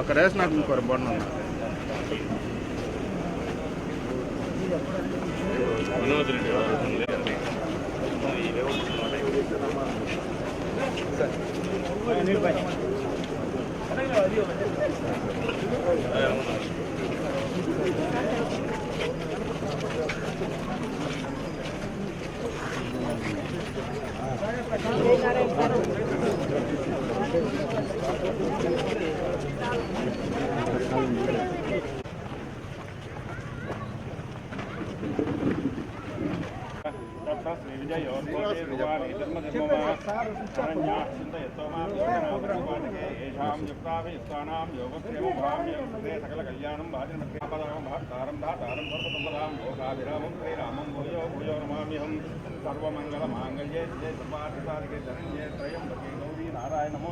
ఒక రేషన్ నాకు ఇంకొక బండి ఉంది येषां युक्ताभियुक्तानां योगक्षेमं भाव्य कृते सकलकल्याणं भाजनमख्यापदां भारतारम्भा तारं सर्वसम्पदां योगाभिरामं जय सर्वाधिकारिके धनञ्जय त्रयं गौरी नारायणमो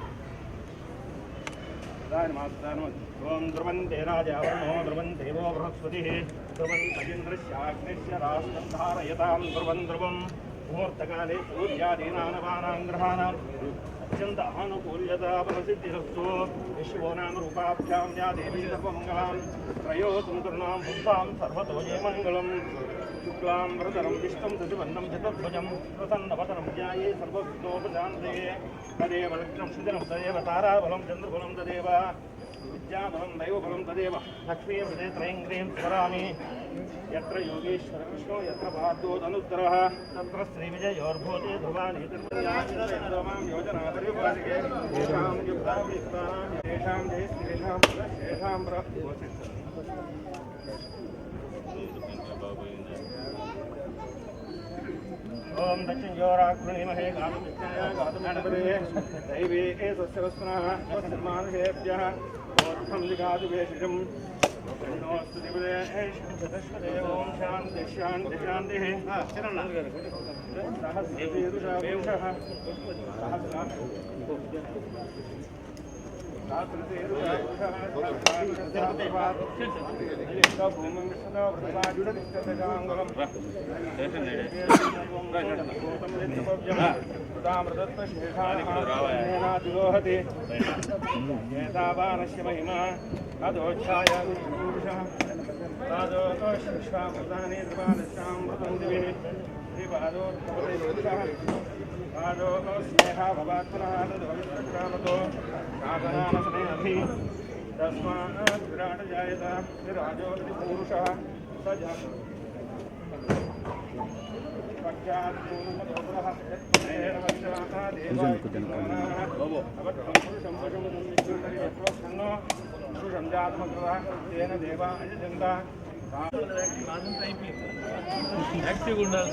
ओम ध्रुवं तेनाजा वर्णो ध्रुवं देवो बृहस्पतिः ध्रुवं अजिन्द्रस्याग्निस्य मुहूर्तकाले सूर्यादीनानवानां ग्रहाणाम् अत्यन्त आनुकूल्यता प्रसिद्धिरस्तु विश्वो नाम रूपाभ्यां या వరదరం విష్ణం దశవన్నం చతుర్భుజం ప్రసన్నవతనం ధ్యాయే సర్వవిఘ్నోపశాంతే తదేవ లక్ష్మం సుజనం తదేవ తారాబలం చంద్రబలం తదేవ విద్యాబలం దైవబలం తదేవ లక్ష్మీ హృదయ త్రయం స్మరామి యత్ర యోగేశ్వర కృష్ణో యత్ర పార్థోదనుత్తరः తత్ర శ్రీవిజయోర్భూతే ధ్రువాణి తిరుమలాం తేషాం యుక్తాభియుక్తానాం తేషాం జయశ్రీషాం శేషాం ఓం దక్షిణయోరాగ్నిమహే గాతుమిత్యాయ గాతుమణపదే దైవే ఏ స్వస్యవస్పునः స్వస్మానుషేభ్యः ఓత్థం దిగాదువేషిషం నోస్తు దివదే ఓం శాంతి శాంతి. సహస్రీరుషా సహస్రా ఏతావానస్య మహిమా అదోచ్ఛాయ విశ్వామృతాని దివి శ్రీపాదోత్పదే పాదోతో స్నేహ భవాత్మనాథో అభి తస్మాత్ విరాట జాయత విరాజోతి పూరుష సజ పురుషంజాత్మకృత దేవా అజంతా యాక్టివ్గా ఉండాలి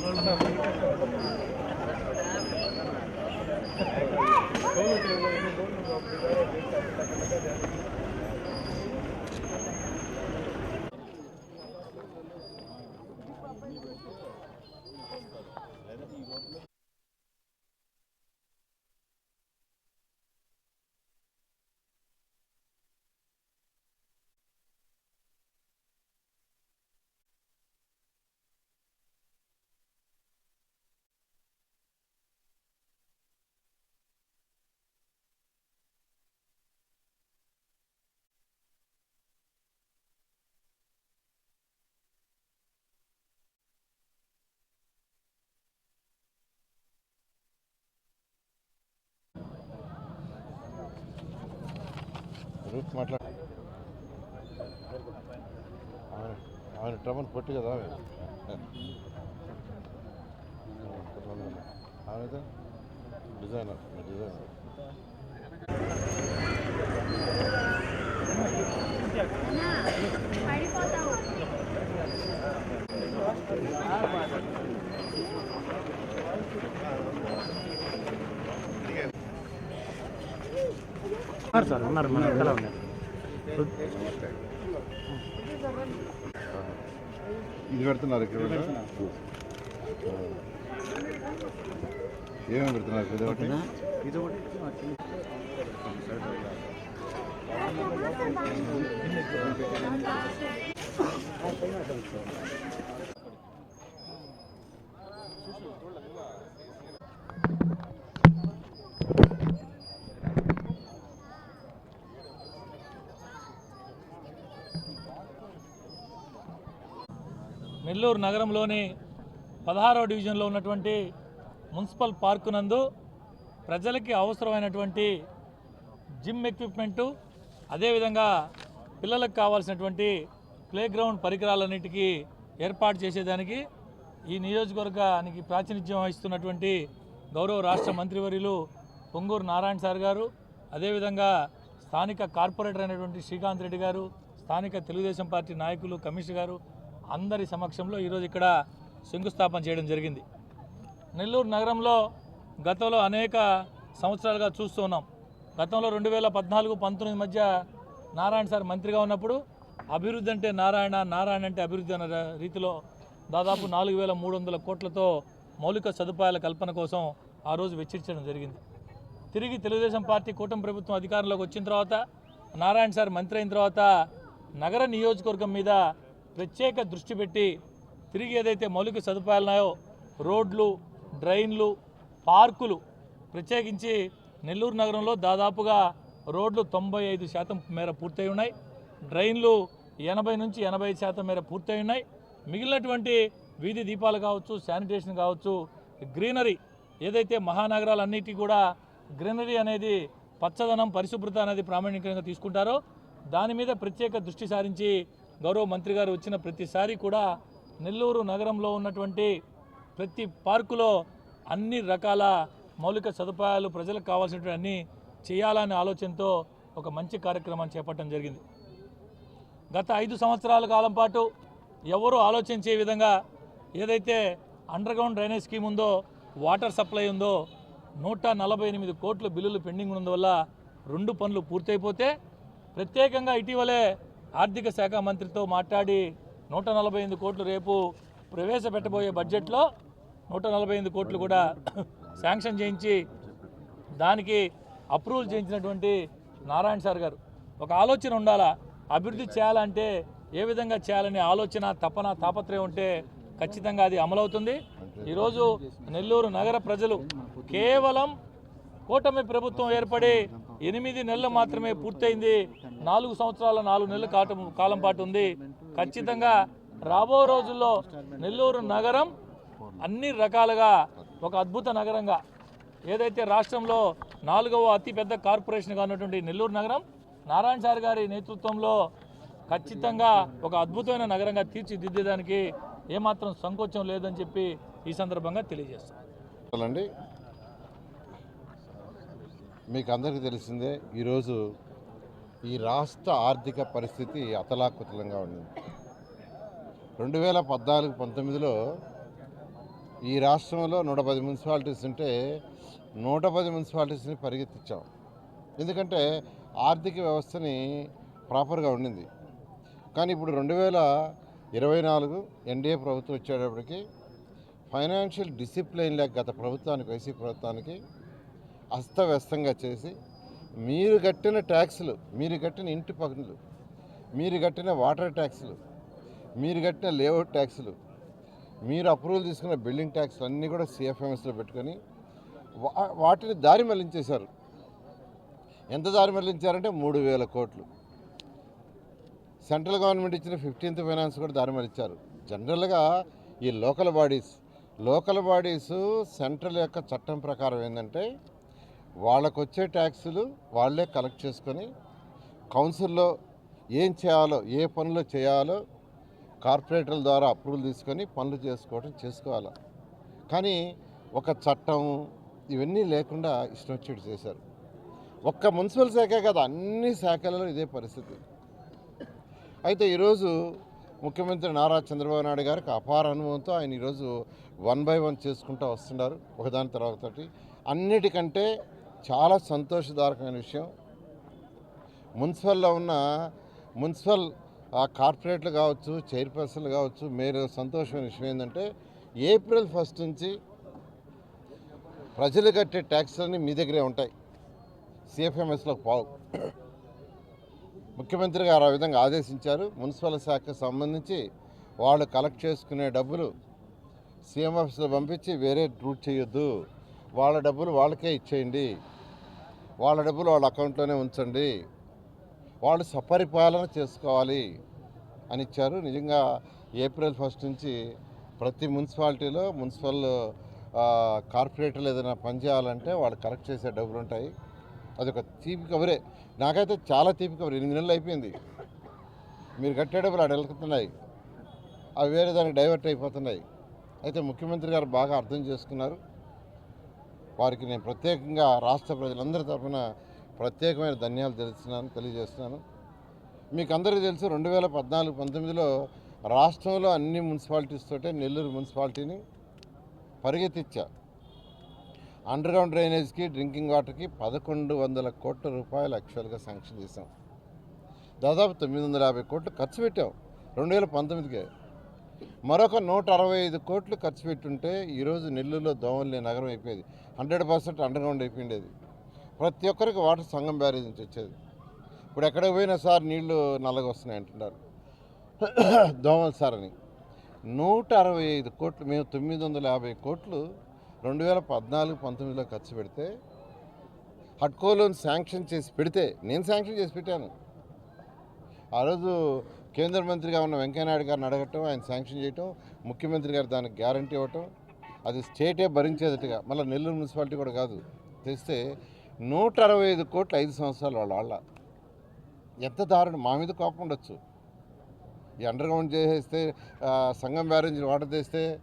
Thank you. రూట్ మాట్లాడ ఆయన ఆయన ట్రబుల్ పొట్టి కదా ఆమె ఆమె డిజైనర్ డిజైనర్ ఉన్నారు సార్ ఉన్నారు మన వెనకాల ఉన్నారు. ఇది పెడుతున్నారు ఇక్కడ ఏమేమి పెడుతున్నారు ఇది ఒకటి ఇది నెల్లూరు నగరంలోని పదహారవ డివిజన్లో ఉన్నటువంటి మున్సిపల్ పార్కు నందు ప్రజలకి అవసరమైనటువంటి జిమ్ ఎక్విప్మెంటు అదేవిధంగా పిల్లలకు కావాల్సినటువంటి ప్లేగ్రౌండ్ పరికరాలన్నిటికీ ఏర్పాటు చేసేదానికి ఈ నియోజకవర్గానికి ప్రాతినిధ్యం వహిస్తున్నటువంటి గౌరవ రాష్ట్ర మంత్రివర్యులు పొంగూరు నారాయణ సార్ గారు అదేవిధంగా స్థానిక కార్పొరేటర్ అయినటువంటి శ్రీకాంత్ రెడ్డి గారు స్థానిక తెలుగుదేశం పార్టీ నాయకులు కమిషనర్ గారు అందరి సమక్షంలో ఈరోజు ఇక్కడ శంకుస్థాపన చేయడం జరిగింది. నెల్లూరు నగరంలో గతంలో అనేక సంవత్సరాలుగా చూస్తూ ఉన్నాం. గతంలో రెండు వేల పద్నాలుగు పంతొమ్మిది మధ్య నారాయణ సార్ మంత్రిగా ఉన్నప్పుడు అభివృద్ధి అంటే నారాయణ నారాయణ అంటే అభివృద్ధి అన్న రీతిలో దాదాపు నాలుగు వేల మూడు వందల కోట్లతో మౌలిక సదుపాయాల కల్పన కోసం ఆ రోజు వెచ్చించడం జరిగింది. తిరిగి తెలుగుదేశం పార్టీ కూటమి ప్రభుత్వం అధికారంలోకి వచ్చిన తర్వాత నారాయణ సార్ మంత్రి అయిన తర్వాత నగర నియోజకవర్గం మీద ప్రత్యేక దృష్టి పెట్టి తిరిగి ఏదైతే మౌలిక సదుపాయాలు ఉన్నాయో రోడ్లు డ్రైన్లు పార్కులు ప్రత్యేకించి నెల్లూరు నగరంలో దాదాపుగా రోడ్లు తొంభై ఐదు శాతం మేర పూర్తయి ఉన్నాయి. డ్రైన్లు ఎనభై నుంచి ఎనభై శాతం మేర పూర్తయి ఉన్నాయి. మిగిలినటువంటి వీధి దీపాలు కావచ్చు శానిటేషన్ కావచ్చు గ్రీనరీ ఏదైతే మహానగరాలన్నిటి కూడా గ్రీనరీ అనేది పచ్చదనం పరిశుభ్రత అనేది ప్రామాణికంగా తీసుకుంటారో దాని మీద ప్రత్యేక దృష్టి సారించి గౌరవ మంత్రి గారు వచ్చిన ప్రతిసారి కూడా నెల్లూరు నగరంలో ఉన్నటువంటి ప్రతి పార్కులో అన్ని రకాల మౌలిక సదుపాయాలు ప్రజలకు కావాల్సినటువంటి చేయాలనే ఆలోచనతో ఒక మంచి కార్యక్రమాన్ని చేపట్టడం జరిగింది. గత ఐదు సంవత్సరాల కాలం పాటు ఎవరు ఆలోచించే విధంగా ఏదైతే అండర్ గ్రౌండ్ డ్రైనేజ్ స్కీమ్ ఉందో వాటర్ సప్లై ఉందో నూట నలభై ఎనిమిది కోట్ల బిల్లులు పెండింగ్ ఉన్నందువల్ల రెండు పనులు పూర్తయిపోతే ప్రత్యేకంగా ఇటీవలే ఆర్థిక శాఖ మంత్రితో మాట్లాడి నూట నలభై ఎనిమిది కోట్లు రేపు ప్రవేశపెట్టబోయే బడ్జెట్లో నూట నలభై ఎనిమిది కోట్లు కూడా శాంక్షన్ చేయించి దానికి అప్రూవల్ చేయించినటువంటి నారాయణ సార్ గారు. ఒక ఆలోచన ఉండాలా? అభివృద్ధి చేయాలంటే ఏ విధంగా చేయాలనే ఆలోచన తపన తాపత్రయం ఉంటే ఖచ్చితంగా అది అమలవుతుంది. ఈరోజు నెల్లూరు నగర ప్రజలు కేవలం కూటమి ప్రభుత్వం ఏర్పడి ఎనిమిది నెలలు మాత్రమే పూర్తయింది. నాలుగు సంవత్సరాల నాలుగు నెలల కాటం కాలం పాటు ఉంది. ఖచ్చితంగా రాబో రోజుల్లో నెల్లూరు నగరం అన్ని రకాలుగా ఒక అద్భుత నగరంగా ఏదైతే రాష్ట్రంలో నాలుగవ అతిపెద్ద కార్పొరేషన్గా ఉన్నటువంటి నెల్లూరు నగరం నారాయణ సార్ గారి నేతృత్వంలో ఖచ్చితంగా ఒక అద్భుతమైన నగరంగా తీర్చిదిద్దేదానికి ఏమాత్రం సంకోచం లేదని చెప్పి ఈ సందర్భంగా తెలియజేస్తాను అండి మీకు అందరికీ తెలిసిందే ఈరోజు ఈ రాష్ట్ర ఆర్థిక పరిస్థితి అతలాకుతలంగా ఉండింది రెండు వేల పద్నాలుగు పంతొమ్మిదిలో ఈ రాష్ట్రంలో నూట పది మున్సిపాలిటీస్ ఉంటే నూట పది మున్సిపాలిటీస్ని పరిగెత్తించాం ఎందుకంటే ఆర్థిక వ్యవస్థని ప్రాపర్గా ఉండింది. కానీ ఇప్పుడు రెండు వేల ఇరవై నాలుగు ఎన్డీఏ ప్రభుత్వం వచ్చేటప్పటికి ఫైనాన్షియల్ డిసిప్లైన్ లేక గత ప్రభుత్వానికి వైసీపీ ప్రభుత్వానికి అస్తవ్యస్తంగా చేసి మీరు కట్టిన ట్యాక్సులు మీరు కట్టిన ఇంటి పన్నులు మీరు కట్టిన వాటర్ ట్యాక్సులు మీరు కట్టిన లేఅవుట్ ట్యాక్సులు మీరు అప్రూవల్ తీసుకున్న బిల్డింగ్ ట్యాక్స్లు అన్నీ కూడా సిఎఫ్ఎంఎస్లో పెట్టుకొని వా- వాటిని దారి మళ్ళించేశారు. ఎంత దారి మళ్ళించారంటే మూడు వేల కోట్లు. సెంట్రల్ గవర్నమెంట్ ఇచ్చిన ఫిఫ్టీన్త్ ఫైనాన్స్ కూడా దారి మళ్ళించారు జనరల్గా ఈ local bodies local bodies central యొక్క చట్టం ప్రకారం ఏంటంటే వాళ్ళకు వచ్చే ట్యాక్సులు వాళ్ళే కలెక్ట్ చేసుకొని కౌన్సిల్లో ఏం చేయాలో ఏ పనులు చేయాలో కార్పొరేటర్ల ద్వారా అప్రూవల్ తీసుకొని పనులు చేసుకోవడం చేసుకోవాలి. కానీ ఒక చట్టం ఇవన్నీ లేకుండా ఇష్టం వచ్చేటి చేశారు. ఒక్క మున్సిపల్ శాఖే కాదు అన్ని శాఖలలో ఇదే పరిస్థితి. అయితే ఈరోజు ముఖ్యమంత్రి నారా చంద్రబాబు నాయుడు గారికి అపార అనుభవంతో ఆయన ఈరోజు వన్ బై వన్ చేసుకుంటూ వస్తున్నారు ఒకదాని తర్వాత అన్నిటికంటే చాలా సంతోషదాయకమైన విషయం. మున్సిపల్లో ఉన్న మున్సిపల్ కార్పొరేట్లు కావచ్చు చైర్పర్సన్లు కావచ్చు మీరు సంతోషమైన విషయం ఏంటంటే ఏప్రిల్ ఫస్ట్ నుంచి ప్రజలు కట్టే ట్యాక్స్లన్నీ మీ దగ్గరే ఉంటాయి. సిఎఫ్ఎంఎస్లో పావు. ముఖ్యమంత్రి గారు ఆ విధంగా ఆదేశించారు. మున్సిపల్ శాఖకు సంబంధించి వాళ్ళు కలెక్ట్ చేసుకునే డబ్బులు సీఎం ఆఫీస్లో పంపించి వేరే రూట్ చేయొద్దు. వాళ్ళ డబ్బులు వాళ్ళకే ఇచ్చేయండి. వాళ్ళ డబ్బులు వాళ్ళ అకౌంట్లోనే ఉంచండి. వాళ్ళు సపరిపాలన చేసుకోవాలి అని ఇచ్చారు. నిజంగా ఏప్రిల్ ఫస్ట్ నుంచి ప్రతి మున్సిపాలిటీలో మున్సిపల్ కార్పొరేటర్లు ఏదైనా పనిచేయాలంటే వాళ్ళు కలెక్ట్ చేసే డబ్బులు ఉంటాయి. అదొక తీపి కవరే నాకైతే చాలా తీపి కబరి. ఎనిమిది నెలలు అయిపోయింది. మీరు కట్టే డబ్బులు ఆడ వెళ్తున్నాయి అవి వేరే దానికి డైవర్ట్ అయిపోతున్నాయి. అయితే ముఖ్యమంత్రి గారు బాగా అర్థం చేసుకున్నారు. వారికి నేను ప్రత్యేకంగా రాష్ట్ర ప్రజలందరి తరఫున ప్రత్యేకమైన ధన్యాలు తెలుస్తున్నాను తెలియజేస్తున్నాను. మీకు అందరికీ తెలుసు రెండు వేల పద్నాలుగు పంతొమ్మిదిలో రాష్ట్రంలో అన్ని మున్సిపాలిటీస్ తోటే నెల్లూరు మున్సిపాలిటీని పరిగెత్తిచ్చా. అండర్ గ్రౌండ్ డ్రైనేజ్కి డ్రింకింగ్ వాటర్కి పదకొండు వందల కోట్ల రూపాయలు యాక్చువల్గా శాంక్షన్ చేసాం దాదాపు తొమ్మిది వందల యాభై కోట్లు ఖర్చు పెట్టాం. రెండు వేల పంతొమ్మిదికే మరొక నూట అరవై ఐదు కోట్లు ఖర్చు పెట్టుంటే ఈరోజు నెల్లూరులో దోమలు లేని నగరం అయిపోయేది. హండ్రెడ్ పర్సెంట్ అండర్ గ్రౌండ్ అయిపోయిండేది. ప్రతి ఒక్కరికి వాటర్ సంఘం బ్యారేజ్ నుంచి వచ్చేది. ఇప్పుడు ఎక్కడికి పోయినా సార్ నీళ్ళు నల్లగా వస్తున్నాయి అంటున్నారు. దోమలు సార్ అని. నూట అరవై ఐదు కోట్లు మేము తొమ్మిది వందల యాభై కోట్లు రెండు వేల పద్నాలుగు పంతొమ్మిదిలో ఖర్చు పెడితే హడ్కోలోన్ శాంక్షన్ చేసి పెడితే నేను శాంక్షన్ చేసి పెట్టాను. ఆ రోజు కేంద్ర మంత్రిగా ఉన్న వెంకయ్యనాయుడు గారిని అడగటం ఆయన శాంక్షన్ చేయటం ముఖ్యమంత్రి గారు దానికి గ్యారంటీ ఇవ్వటం అది స్టేటే భరించేదట్టుగా మళ్ళీ నెల్లూరు మున్సిపాలిటీ కూడా కాదు. తెస్తే నూట అరవై ఐదు కోట్లు ఐదు సంవత్సరాలు వాళ్ళ వాళ్ళ ఎంత దారుణం మా మీద కోపం ఉండొచ్చు. ఈ అండర్గ్రౌండ్ చేసేస్తే సంఘం బ్యారేజ్ వాటర్ తెస్తే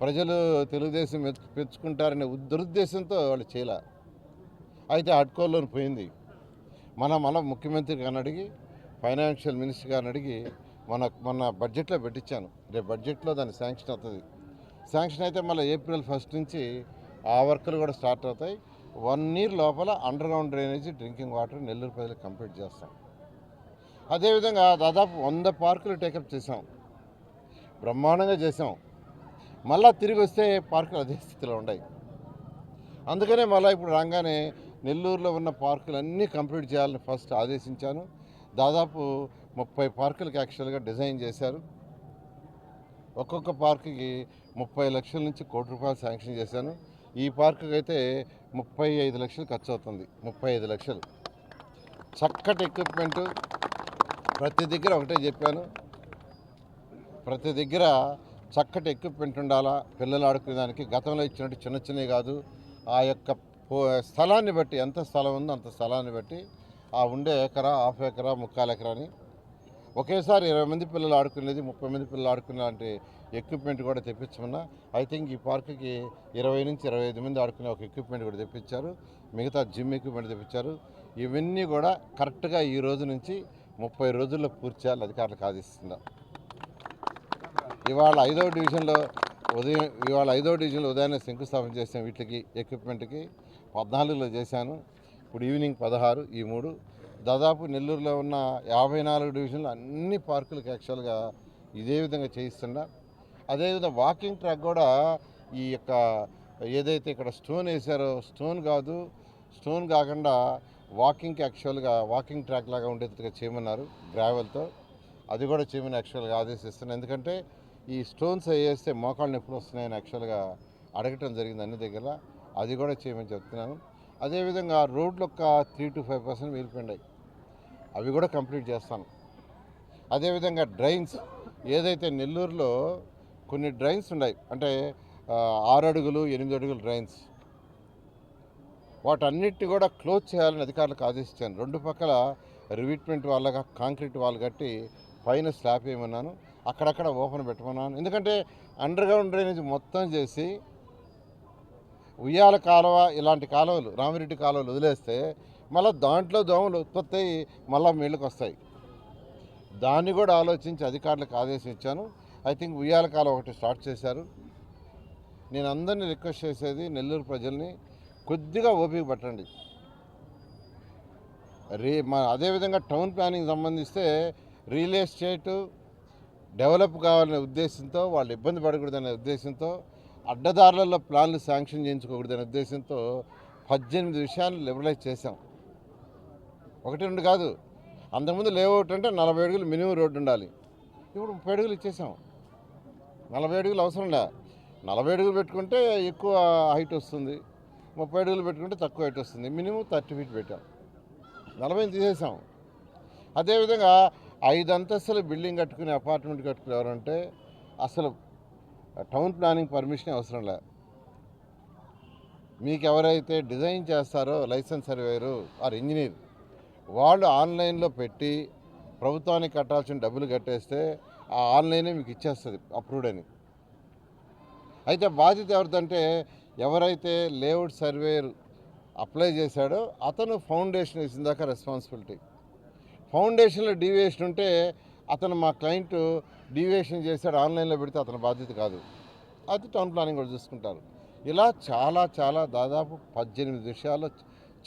ప్రజలు తెలుగుదేశం మెచ్చు- మెచ్చుకుంటారనే దురుద్దేశంతో వాళ్ళు చేయలే. అయితే అడ్కోలోని పోయింది. మన మన ముఖ్యమంత్రి గారిని అడిగి ఫైనాన్షియల్ మినిస్టర్ గారిని అడిగి మన మన బడ్జెట్లో పెట్టించాను. రేపు బడ్జెట్లో దాని శాంక్షన్ అవుతుంది. శాంక్షన్ అయితే మళ్ళీ ఏప్రిల్ ఫస్ట్ నుంచి ఆ వర్కులు కూడా స్టార్ట్ అవుతాయి. వన్ ఇయర్ లోపల underground drainage drinking water Nellore ప్రజలకు కంప్లీట్ చేస్తాం. అదేవిధంగా దాదాపు వంద పార్కులు టేకప్ చేసాం బ్రహ్మాండంగా చేసాం మళ్ళా తిరిగి వస్తే పార్కులు అదే స్థితిలో ఉన్నాయి అందుకనే మళ్ళీ ఇప్పుడు రాగానే నెల్లూరులో ఉన్న పార్కులు అన్నీ కంప్లీట్ చేయాలని ఫస్ట్ ఆదేశించాను. దాదాపు ముప్పై పార్కులకు యాక్చువల్గా డిజైన్ చేశారు. ఒక్కొక్క పార్కుకి ముప్పై లక్షల నుంచి కోటి రూపాయలు శాంక్షన్ చేశాను. ఈ పార్కుకి అయితే ముప్పై ఐదు లక్షలు ఖర్చు అవుతుంది ముప్పై ఐదు లక్షలు. చక్కటి ఎక్విప్మెంట్ ప్రతి దగ్గర ఒకటే చెప్పాను. ప్రతి దగ్గర చక్కటి ఎక్విప్మెంట్ ఉండాలా? పిల్లలు ఆడుకునేదానికి గతంలో ఇచ్చినట్టు చిన్న చిన్నవి కాదు. ఆ యొక్క స్థలాన్ని బట్టి ఎంత స్థలం ఉందో అంత స్థలాన్ని బట్టి ఆ ఉండే ఎకరా హాఫ్ ఎకరా ముక్కాల ఎకరా అని. ఒకేసారి ఇరవై మంది పిల్లలు ఆడుకునేది ముప్పై మంది పిల్లలు ఆడుకునే లాంటి ఎక్విప్మెంట్ కూడా తెప్పించమన్నా. ఐ థింక్ ఈ పార్కుకి ఇరవై నుంచి ఇరవై ఐదు మంది ఆడుకునే ఒక ఎక్విప్మెంట్ కూడా తెప్పించారు. మిగతా జిమ్ ఎక్విప్మెంట్ తెప్పించారు. ఇవన్నీ కూడా కరెక్ట్గా ఈ రోజు నుంచి ముప్పై రోజుల్లో పూర్తి చేయాలి అధికారులకు ఆదేశిస్తున్నారు ఇవాళ ఐదవ డివిజన్లో ఉదయం ఇవాళ ఐదవ డివిజన్లో ఉదయాన్నే శంకుస్థాపన చేసాం వీటికి ఎక్విప్మెంట్కి పద్నాలుగులో చేశాను. ఇప్పుడు ఈవినింగ్ పదహారు ఈ మూడు. దాదాపు నెల్లూరులో ఉన్న యాభై నాలుగు డివిజన్లు అన్ని పార్కులకు యాక్చువల్గా ఇదే విధంగా చేయిస్తున్నా అదేవిధంగా వాకింగ్ ట్రాక్ కూడా ఈ యొక్క ఏదైతే ఇక్కడ స్టోన్ వేసారో స్టోన్ కాదు స్టోన్ కాకుండా వాకింగ్కి యాక్చువల్గా వాకింగ్ ట్రాక్ లాగా ఉండేట్టుగా చేయమన్నారు గ్రావెల్తో. అది కూడా చేయమని యాక్చువల్గా ఆదేశిస్తున్నాను ఎందుకంటే ఈ స్టోన్స్ వేస్తే మోకాళ్ళు నొప్పులు వస్తున్నాయని యాక్చువల్గా అడగటం జరిగింది అన్ని దగ్గర అది కూడా చేయమని చెప్తున్నాను. అదేవిధంగా రోడ్లు ఒక త్రీ టు ఫైవ్ పర్సెంట్ మిగిలిపోయినాయి అవి కూడా కంప్లీట్ చేస్తాను. అదేవిధంగా డ్రైన్స్ ఏదైతే నెల్లూరులో కొన్ని డ్రైన్స్ ఉన్నాయి అంటే ఆరు అడుగులు ఎనిమిది అడుగులు డ్రైన్స్ వాటన్నిటి కూడా క్లోజ్ చేయాలని అధికారులకు ఆదేశించాను. రెండు పక్కల రివిట్మెంట్ వాళ్ళగా కాంక్రీట్ వాళ్ళు కట్టి పైన స్లాబ్ వేయమన్నాను అక్కడక్కడ ఓపెన్ పెట్టమన్నాను. ఎందుకంటే అండర్ గ్రౌండ్ డ్రైనేజ్ మొత్తం చేసి ఉయ్యాల కాలువ ఇలాంటి కాలువలు రామిరెడ్డి కాలువలు వదిలేస్తే మళ్ళీ దాంట్లో దోమలు ఉత్పత్తి అయ్యి మళ్ళీ మీళ్ళకి వస్తాయి. దాన్ని కూడా ఆలోచించి అధికారులకు ఆదేశం ఇచ్చాను. ఐ థింక్ ఉయ్యాల కాలువ ఒకటి స్టార్ట్ చేశారు. నేను అందరినీ రిక్వెస్ట్ చేసేది నెల్లూరు ప్రజల్ని కొద్దిగా ఓపిక పట్టండి. రే మా అదేవిధంగా టౌన్ ప్లానింగ్ సంబంధిస్తే రియల్ ఎస్టేటు డెవలప్ కావాలనే ఉద్దేశంతో వాళ్ళు ఇబ్బంది పడకూడదనే ఉద్దేశంతో అడ్డదారులలో ప్లాన్లు శాంక్షన్ చేయించుకోకూడదనే ఉద్దేశంతో పద్దెనిమిది విషయాలు లిబరలైజ్ చేశాం. ఒకటి రెండు కాదు. అంతకుముందు లేఅవుట్ అంటే నలభై అడుగులు మినిమం రోడ్డు ఉండాలి. ఇప్పుడు ముప్పై అడుగులు ఇచ్చేసాం నలభై అడుగులు అవసరం లే. నలభై అడుగులు పెట్టుకుంటే ఎక్కువ హైట్ వస్తుంది. ముప్పై అడుగులు పెట్టుకుంటే తక్కువ హైట్ వస్తుంది. మినిమం థర్టీ ఫీట్ పెట్టాం. నలభై తీసేసాం అదేవిధంగా ఐదు అంతస్తుల బిల్డింగ్ కట్టుకునే అపార్ట్మెంట్ కట్టుకుని ఎవరంటే అసలు టౌన్ ప్లానింగ్ పర్మిషన్ అవసరం లే. మీకు ఎవరైతే డిజైన్ చేస్తారో లైసెన్స్ సర్వేయరు ఆర్ ఇంజనీర్ వాళ్ళు ఆన్లైన్లో పెట్టి ప్రభుత్వానికి కట్టాల్సిన డబ్బులు కట్టేస్తే ఆ ఆన్లైనే మీకు ఇచ్చేస్తుంది అప్రూవ్డ్ అని. అయితే బాధ్యత ఎవరిదంటే ఎవరైతే లేఅవుట్ సర్వేయర్ అప్లై చేశాడో అతను ఫౌండేషన్ వేసిన దాకా రెస్పాన్సిబిలిటీ. ఫౌండేషన్లో డీవియేషన్ ఉంటే అతను మా క్లయింట్ డీవియేషన్ చేశాడు ఆన్లైన్లో పెడితే అతని బాధ్యత కాదు. అది టౌన్ ప్లానింగ్ కూడా చూసుకుంటారు. ఇలా చాలా చాలా దాదాపు పద్దెనిమిది విషయాల్లో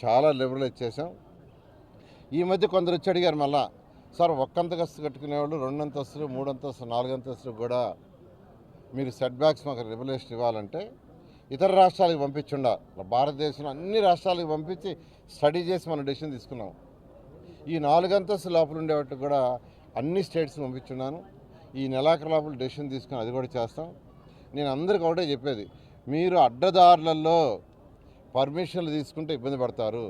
చాలా లిబరలైజ్ చేసాం ఈ మధ్య కొందరు వచ్చి అడిగారు మళ్ళా సార్ ఒక్కంతస్తు కట్టుకునేవాళ్ళు రెండు అంతస్తులు మూడు అంతస్తులు కూడా మీరు సెట్ బ్యాక్స్ మాకు రెగ్యులేషన్ ఇవ్వాలంటే ఇతర రాష్ట్రాలకు పంపించుండా. భారతదేశంలో అన్ని రాష్ట్రాలకు పంపించి స్టడీ చేసి మనం డెసిషన్ తీసుకున్నాం. ఈ నాలుగంతస్తు లోపల ఉండేవాటికి కూడా అన్ని స్టేట్స్ పంపించున్నాను. ఈ నెలాఖరు లోపల డెసిషన్ తీసుకుని అది కూడా చేస్తాం. నేను అందరికి ఒకటే చెప్పేది మీరు అడ్డదారులలో పర్మిషన్లు తీసుకుంటే ఇబ్బంది పడతారు.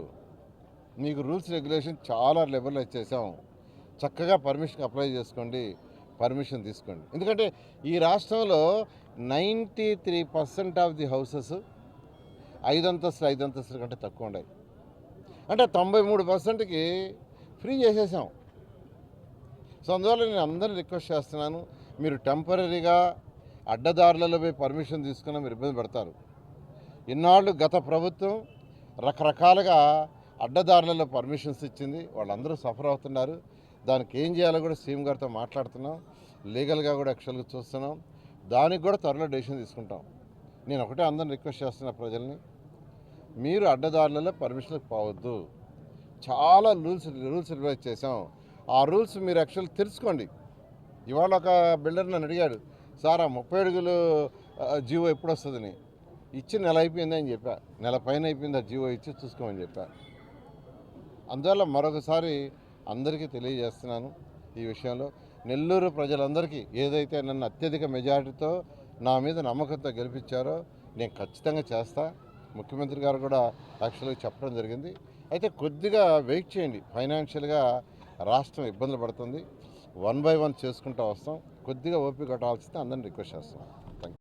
మీకు రూల్స్ రెగ్యులేషన్ చాలా లెవెల్లో ఇచ్చేసాం. చక్కగా పర్మిషన్ అప్లై చేసుకోండి పర్మిషన్ తీసుకోండి. ఎందుకంటే ఈ రాష్ట్రంలో ninety three percent of the houses ఐదు అంతస్తులు ఐదు అంతస్తుల కంటే తక్కువ ఉన్నాయి. అంటే తొంభై మూడు పర్సెంట్కి ఫ్రీ చేసేసాం. సో అందువల్ల నేను అందరిని రిక్వెస్ట్ చేస్తున్నాను మీరు టెంపరీగా అడ్డదారులలో పోయి పర్మిషన్ తీసుకున్న మీరు ఇబ్బంది పడతారు. ఇన్నాళ్ళు గత ప్రభుత్వం రకరకాలుగా అడ్డదారులలో పర్మిషన్స్ ఇచ్చింది వాళ్ళందరూ సఫర్ అవుతున్నారు. దానికి ఏం చేయాలో కూడా సీఎం గారితో మాట్లాడుతున్నాం లీగల్గా కూడా యాక్చువల్గా చూస్తున్నాం. దానికి కూడా త్వరలో డెసిషన్ తీసుకుంటాం. నేను ఒకటే అందరిని రిక్వెస్ట్ చేస్తున్నా ప్రజల్ని మీరు అడ్డదారులలో పర్మిషన్లకు పోవద్దు. చాలా రూల్స్ రూల్స్ రివైజ్ చేసాం ఆ రూల్స్ మీరు యాక్చువల్ తెలుసుకోండి. ఇవాళ ఒక బిల్డర్ నన్ను అడిగాడు సార్ ఆ ముప్పై అడుగులు జీవో ఎప్పుడు వస్తుందని? ఇచ్చి నెల అయిపోయింది అని చెప్పా. నెల పైన అయిపోయింది ఆ జీవో ఇచ్చి చూసుకోమని చెప్పా. అందువల్ల మరొకసారి అందరికీ తెలియజేస్తున్నాను ఈ విషయంలో. నెల్లూరు ప్రజలందరికీ ఏదైతే నన్ను అత్యధిక మెజారిటీతో నా మీద నమ్మకంతో గెలిపించారో నేను ఖచ్చితంగా చేస్తా. ముఖ్యమంత్రి గారు కూడా యాక్చువల్గా చెప్పడం జరిగింది. అయితే కొద్దిగా వెయిట్ చేయండి. ఫైనాన్షియల్గా రాష్ట్రం ఇబ్బందులు పడుతుంది. వన్ బై వన్ చేసుకుంటూ వస్తాం. కొద్దిగా ఓపిక కట్టాల్సింది అందరిని రిక్వెస్ట్ చేస్తాం